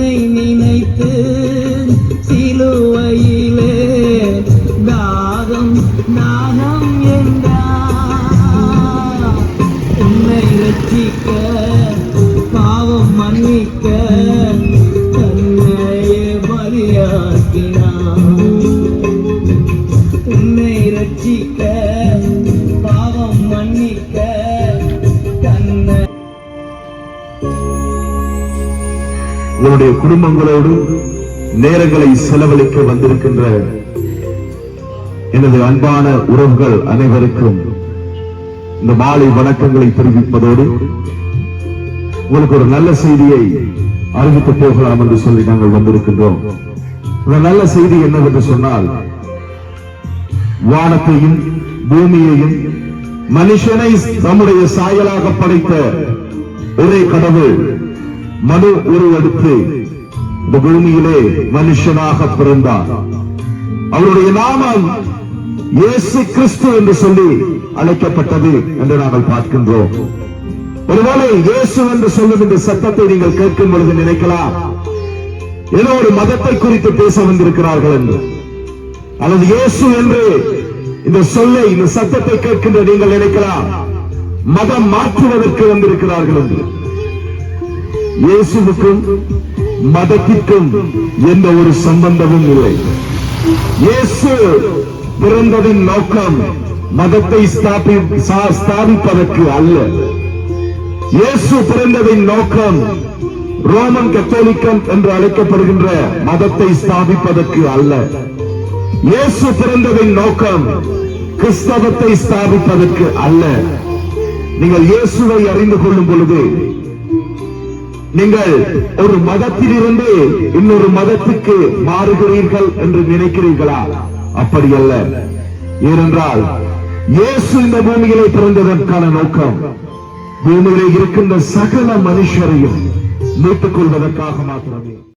என்னை நினைத்து சிலுவையிலே தாகம் நாகம் என்றார். உன்னை ரட்சிக்க பாவம் மன்னிக்க தன்னையே பலியாக்கினார். உன்னை ரட்சிக்க உங்களுடைய குடும்பங்களோடு நேரங்களை செலவழிக்க வந்திருக்கின்ற எனது அன்பான உறவுகள் அனைவருக்கும் இந்த மாலை வணக்கங்களை தெரிவிப்பதோடு உங்களுக்கு ஒரு நல்ல செய்தியை அறிவித்து போகலாம் என்று சொல்லி நாங்கள் வந்திருக்கின்றோம். இந்த நல்ல செய்தி என்னவென்று சொன்னால் வானத்தையும் பூமியையும் மனுஷனை நம்முடைய சாயலாக படைத்த ஒரே கடவுள் மனு உருவெடுத்து இந்த பூமியிலே மனுஷனாக பிறந்தார். அவருடைய நாமம் இயேசு கிறிஸ்து என்று சொல்லி அழைக்கப்பட்டது என்று நாங்கள் பார்க்கின்றோம். ஒருவேளை இயேசு என்று சொல்லும் இந்த சத்தத்தை நீங்கள் கேட்கும் பொழுது நினைக்கலாம். ஏதோ ஒரு மதத்தை குறித்து பேச வந்திருக்கிறார்கள் என்று. அல்லது இயேசு என்று இந்த சொல்லை இந்த சத்தத்தை கேட்கின்ற நீங்கள் நினைக்கலாம். மதம் மாற்றுவதற்கு வந்திருக்கிறார்கள் என்று. இயேசுவுக்கும் மதத்திற்கும் எந்த ஒரு சம்பந்தமும் இல்லை. இயேசு பிறந்ததின் நோக்கம் மதத்தை ஸ்தாபி- சா- ஸ்தாபிப்பதற்கு அல்ல. இயேசு பிறந்ததின் நோக்கம் ரோமன் கத்தோலிக்கம் என்று அழைக்கப்படுகின்ற மதத்தை ஸ்தாபிப்பதற்கு அல்ல. இயேசு பிறந்ததின் நோக்கம் கிறிஸ்தவத்தை ஸ்தாபிப்பதற்கு அல்ல. நீங்கள் இயேசுவை அறிந்து கொள்ளும் பொழுது நீங்கள் ஒரு மதத்திலிருந்து இன்னொரு மதத்துக்கு மாறுகிறீர்கள் என்று நினைக்கிறீர்களா? அப்படி அல்ல ஏனென்றால் இயேசு இந்த பூமியிலே பிறந்ததற்கான நோக்கம் பூமியிலே இருக்கின்ற சகல மனுஷரையும் மீட்டுக் கொள்வதற்காக மாத்திரமே.